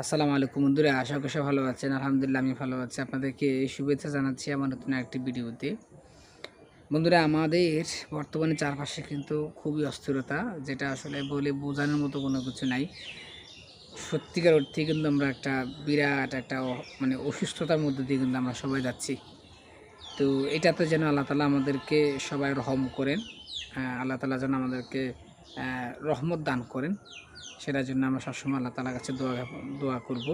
আসসালামু আলাইকুম বন্ধুরা, আশা করি ভালো আছেন। আলহামদুলিল্লাহ, আমি ভালো আছি। আপনাদেরকে শুভেচ্ছা জানাচ্ছি আমার নতুন একটি ভিডিওতে। বন্ধুরা, আমাদের বর্তমানে চারপাশে কিন্তু খুবই অস্থিরতা, যেটা আসলে বলে বোঝানোর মতো কোনো কিছু নাই। সত্যিকার অর্থে কিন্তু আমরা একটা বিরাট একটা মানে অসুস্থতার মধ্যে দিয়ে কিন্তু আমরা সবাই যাচ্ছি। তো এটাতে যেন আল্লাহ তালা আমাদেরকে সবাই রহম করেন আল্লাহ তালা যেন আমাদেরকে রহমত দান করেন। সেটার জন্য আমরা সবসময় আল্লাহ তালার কাছে দোয়া দোয়া করব।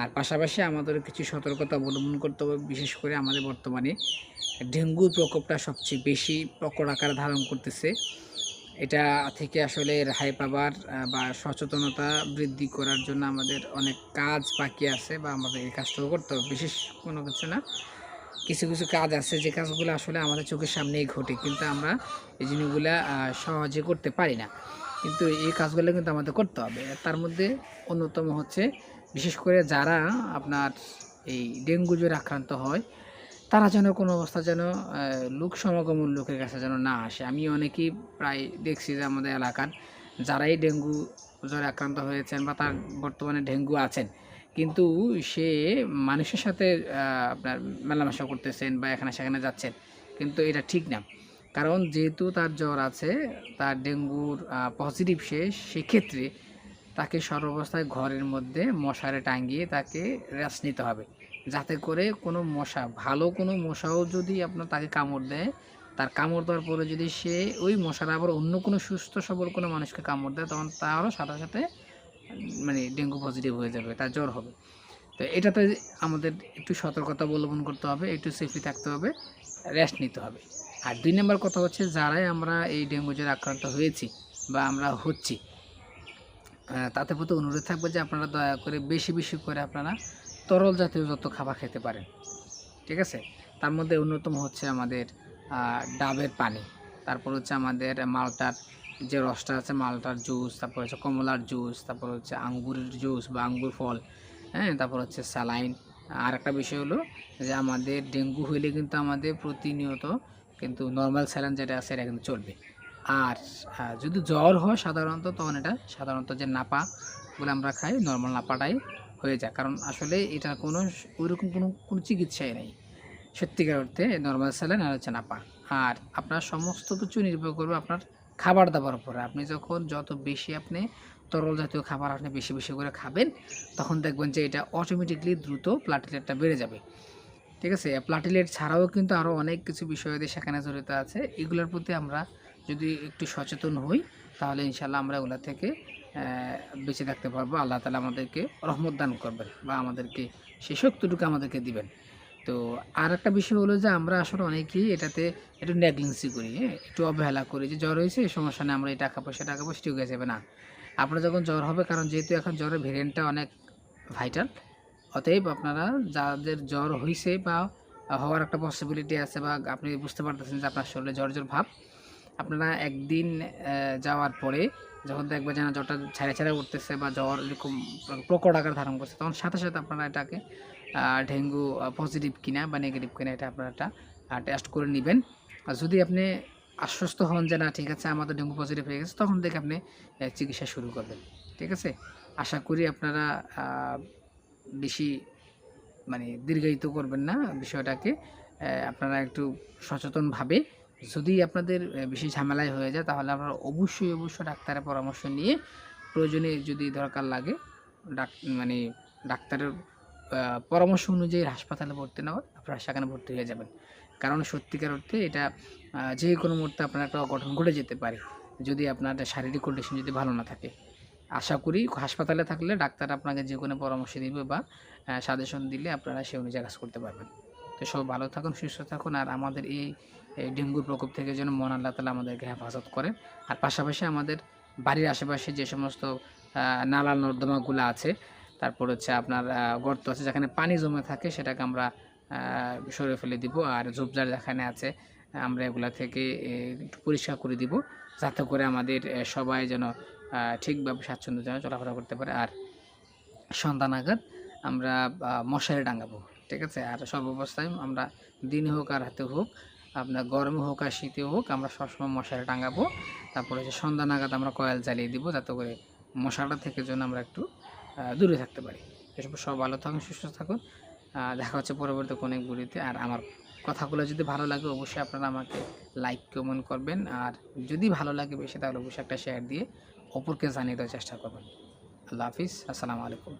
আর পাশাপাশি আমাদের কিছু সতর্কতা অবলম্বন করতে হবে, বিশেষ করে আমাদের বর্তমানে ডেঙ্গুর প্রকোপটা সবচেয়ে বেশি প্রকট আকার ধারণ করতেছে। এটা থেকে আসলে রেহাই পাবার বা সচেতনতা বৃদ্ধি করার জন্য আমাদের অনেক কাজ বাকি আছে বা আমাদের এই কাজটাও করতে হবে, বিশেষ কোনো কিছু না। কিছু কিছু কাজ আছে, যে কাজগুলো আসলে আমাদের চোখের সামনেই ঘটে, কিন্তু আমরা এই জিনিসগুলো সহজে করতে পারি না। কিন্তু এই কাজগুলো কিন্তু আমাদের করতে হবে। তার মধ্যে অন্যতম হচ্ছে, বিশেষ করে যারা আপনার এই ডেঙ্গু জ্বরে আক্রান্ত হয়, তারা যেন কোনো অবস্থা যেন লোক সমাগমের লোকের কাছে যেন না আসে। আমি অনেকেই প্রায় দেখছি যে আমাদের এলাকার যারাই ডেঙ্গু জ্বরে আক্রান্ত হয়েছেন বা তার বর্তমানে ডেঙ্গু আছেন, কিন্তু সে মানুষের সাথে আপনার মেলামেশা করতেছেন বা এখানে সেখানে যাচ্ছেন, কিন্তু এটা ঠিক না। কারণ যেহেতু তার জ্বর আছে, তার ডেঙ্গুর পজিটিভ সে, সেক্ষেত্রে তাকে সর্বাবস্থায় ঘরের মধ্যে মশারে টাঙ্গিয়ে তাকে রেস্ট নিতে হবে। যাতে করে কোনো মশা, ভালো কোনো মশাও যদি আপনার তাকে কামড় দেয়, তার কামড় দেওয়ার পরে যদি সে ওই মশার আবার অন্য কোনো সুস্থ সবল কোনো মানুষকে কামড় দেয়, তখন তারও সাথে সাথে মানে ডেঙ্গু পজিটিভ হয়ে যাবে, তার জ্বর হবে। তো এটাতে আমাদের একটু সতর্কতা অবলম্বন করতে হবে, একটু সেফটি থাকতে হবে রেস্ট নিতে হবে। আর দুই নম্বর কথা হচ্ছে যারাই আমরা এই ডেঙ্গু জ্বরে আক্রান্ত হয়েছি বা আমরা হচ্ছি তাতে প্রতি অনুরোধ থাকবে যে আপনারা দয়া করে বেশি বেশি করে আপনারা তরল জাতীয় যত খাবার খেতে পারেন, ঠিক আছে? তার মধ্যে অন্যতম হচ্ছে আমাদের ডাবের পানি। তারপর হচ্ছে আমাদের মালটার যে রসটা আছে, মালটার জুস, তারপর হচ্ছে কমলার জুস, তারপর হচ্ছে আঙ্গুরের জুস বা আঙ্গুর ফল হ্যাঁ? তারপর হচ্ছে স্যালাইন। আর একটা বিষয় হলো যে আমাদের ডেঙ্গু হইলে কিন্তু আমাদের প্রতিনিয়ত কিন্তু নর্মাল স্যালাইন যেটা আছে, এটা কিন্তু চলবে। আর যদি জ্বর হয় সাধারণত, তখন এটা সাধারণত যে নাপা বলে আমরা খাই নর্মাল নাপাটাই হয়ে যায়। কারণ আসলে এটা কোনো, ওইরকম কোনো কোনো চিকিৎসাই নেই। সত্যিকার অর্থে নর্মাল স্যালাইন আর হচ্ছে নাপা। আর আপনার সমস্ত কিছু নির্ভর করবে আপনার খাবার দাবার উপরে। আপনি যখন যত বেশি আপনি তরল জাতীয় খাবার আপনি বেশি বেশি করে খাবেন, তখন দেখবেন যে এটা অটোমেটিকলি দ্রুত প্লাটিলেটটা বেড়ে যাবে। ঠিক আছে? প্লাটিলেট ছাড়াও কিন্তু আরও অনেক কিছু বিষয়াদি সেখানে জড়িত আছে। এগুলোর প্রতি আমরা যদি একটু সচেতন হই, তাহলে ইনশাল্লাহ আমরা এগুলা থেকে বেঁচে থাকতে পারব। আল্লাহ তালা আমাদেরকে রহমত দান করবেন বা আমাদেরকে সে শক্তিটুকু আমাদেরকে দিবেন। তো আর একটা বিষয় হলো যে আমরা আসলে অনেকেই এটাতে একটু নেগলেন্সি করি হ্যাঁ? একটু অবহেলা করি যে জ্বর হয়েছে, সমস্যা নেই, আমরা এই টাকা পয়সা টাকা পয়সা ঠিক হয়ে যাবে না। আপনার যখন জ্বর হবে, কারণ যেহেতু এখন জ্বরের ভেরিয়েন্টটা অনেক ভাইটাল অতএব আপনারা যাদের জ্বর হয়েছে বা হওয়ার একটা পসিবিলিটি আছে বা আপনি বুঝতে পারতেছেন যে আপনার শরীরে জ্বর জ্বর ভাব, আপনারা একদিন যাওয়ার পরে যখন দেখবেন যে না, জ্বরটা ছেড়ে ছেড়ে উঠতেছে বা জ্বর এরকম প্রকট আকার ধারণ করছে, তখন সাথে সাথে আপনারা এটাকে ডেঙ্গু পজিটিভ কিনা বা নেগেটিভ কিনা এটা আপনারা একটা টেস্ট করে নেবেন। আর যদি আপনি আশ্বস্ত হন যে না, ঠিক আছে আমাদের ডেঙ্গু পজিটিভ হয়ে গেছে, তখন থেকে আপনি চিকিৎসা শুরু করবেন। ঠিক আছে? আশা করি আপনারা বেশি মানে দীর্ঘায়িত করবেন না বিষয়টাকে। আপনারা একটু সচেতনভাবে যদি আপনাদের বেশি ঝামেলায় হয়ে যায়, তাহলে আপনারা অবশ্যই অবশ্যই ডাক্তারের পরামর্শ নিয়ে প্রয়োজনে যদি দরকার লাগে, ডাক মানে ডাক্তারের পরামর্শ অনুযায়ী হাসপাতালে ভর্তি নেওয়া, আপনারা সেখানে ভর্তি হয়ে যাবেন। কারণ সত্যিকার অর্থে এটা যে কোনো মুহূর্তে আপনার একটা অঘটন ঘটে যেতে পারে। যদি আপনার শারীরিক কন্ডিশন যদি ভালো না থাকে। আশা করি হাসপাতালে থাকলে ডাক্তার আপনাকে যে কোনো পরামর্শ দিবে বা সাজেশন দিলে আপনারা সে অনুযায়ী কাজ করতে পারবেন। তো সব ভালো থাকুন, সুস্থ থাকুন আর আমাদের এই ডেঙ্গুর প্রকোপ থেকে যেন মন আল্লাহ তালা আমাদেরকে হেফাজত করেন আর পাশাপাশি আমাদের বাড়ির আশেপাশে যে সমস্ত নালা নর্দমাগুলো আছে, তারপর হচ্ছে আপনার গর্ত আছে যেখানে পানি জমে থাকে সেটাকে আমরা সরে ফেলে দিব আর ঝোপঝাড় যেখানে আছে, আমরা এগুলা থেকে একটু পরিষ্কার করে দিব। যাতে করে আমাদের সবাই যেন ঠিকভাবে স্বাচ্ছন্দ্য যেন চলাফেরা করতে পারে। আর সন্ধ্যা নাগাদ আমরা মশারি টাঙাবো ঠিক আছে? আর সর্বাবস্থায় আমরা দিন হোক আর রাতে হোক, আপনার গরমে হোক আর শীতে হোক, আমরা সবসময় মশারি টাঙাবো তারপরে হচ্ছে সন্ধ্যা নাগাদ আমরা কয়েল জ্বালিয়ে দিব, যাতে করে মশাটা থেকে যেন আমরা একটু দূরে থাকতে পারি। এসব সব ভালো থাকুন, সুস্থ থাকুন। দেখা হচ্ছে পরবর্তী কোনো ভিডিওতে। আর আমার কথাগুলো যদি ভালো লাগে, অবশ্যই আপনারা আমাকে লাইক কমেন্ট করবেন। আর যদি ভালো লাগে বেশি, তাহলে অবশ্যই একটা শেয়ার দিয়ে অপরকে জানিয়ে দেওয়ার চেষ্টা করবেন। আল্লাহ হাফিজ। আসসালামু আলাইকুম।